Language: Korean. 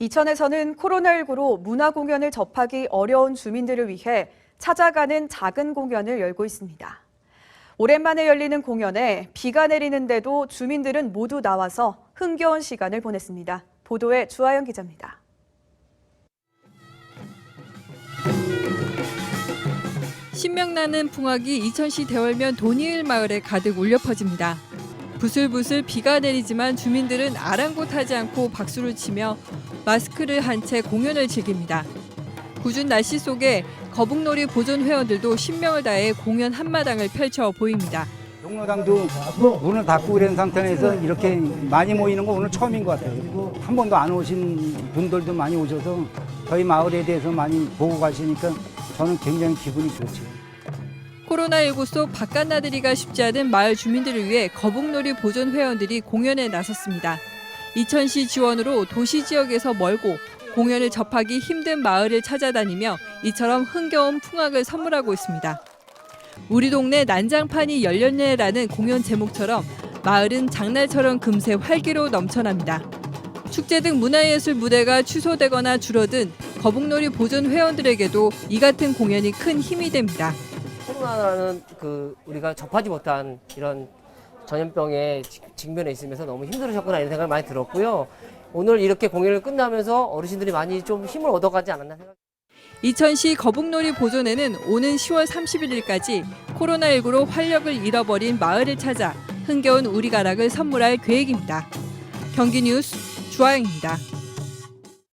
이천에서는 코로나19로 문화 공연을 접하기 어려운 주민들을 위해 찾아가는 작은 공연을 열고 있습니다. 오랜만에 열리는 공연에 비가 내리는데도 주민들은 모두 나와서 흥겨운 시간을 보냈습니다. 보도에 주하영 기자입니다. 신명나는 풍악이 이천시 대월면 도니을 마을에 가득 울려 퍼집니다. 부슬부슬 비가 내리지만 주민들은 아랑곳하지 않고 박수를 치며 마스크를 한 채 공연을 즐깁니다. 궂은 날씨 속에 거북놀이 보존 회원들도 신명을 다해 공연 한마당을 펼쳐 보입니다. 용로당도 문을 닫고 이런 상태에서 이렇게 많이 모이는 거 오늘 처음인 것 같아요. 그리고 한 번도 안 오신 분들도 많이 오셔서 저희 마을에 대해서 많이 보고 가시니까 저는 굉장히 기분이 좋죠. 코로나19 속 바깥 나들이가 쉽지 않은 마을 주민들을 위해 거북놀이 보존 회원들이 공연에 나섰습니다. 이천시 지원으로 도시 지역에서 멀고 공연을 접하기 힘든 마을을 찾아다니며 이처럼 흥겨운 풍악을 선물하고 있습니다. 우리 동네 난장판이 열렸네라는 공연 제목처럼 마을은 장날처럼 금세 활기로 넘쳐납니다. 축제 등 문화예술 무대가 취소되거나 줄어든 거북놀이 보존 회원들에게도 이 같은 공연이 큰 힘이 됩니다. 코로나라는 그 우리가 접하지 못한 이런 전염병에 직- 직면해 있으면서 너무 힘들으셨구나 이런 생각이 많이 들었고요. 오늘 이렇게 공연을 끝나면서 어르신들이 많이 좀 힘을 얻어가지 않았나 생각. 이천시 거북놀이 보존회는 오는 10월 31일까지 코로나19로 활력을 잃어버린 마을을 찾아 흥겨운 우리 가락을 선물할 계획입니다. 경기 뉴스 주아영입니다.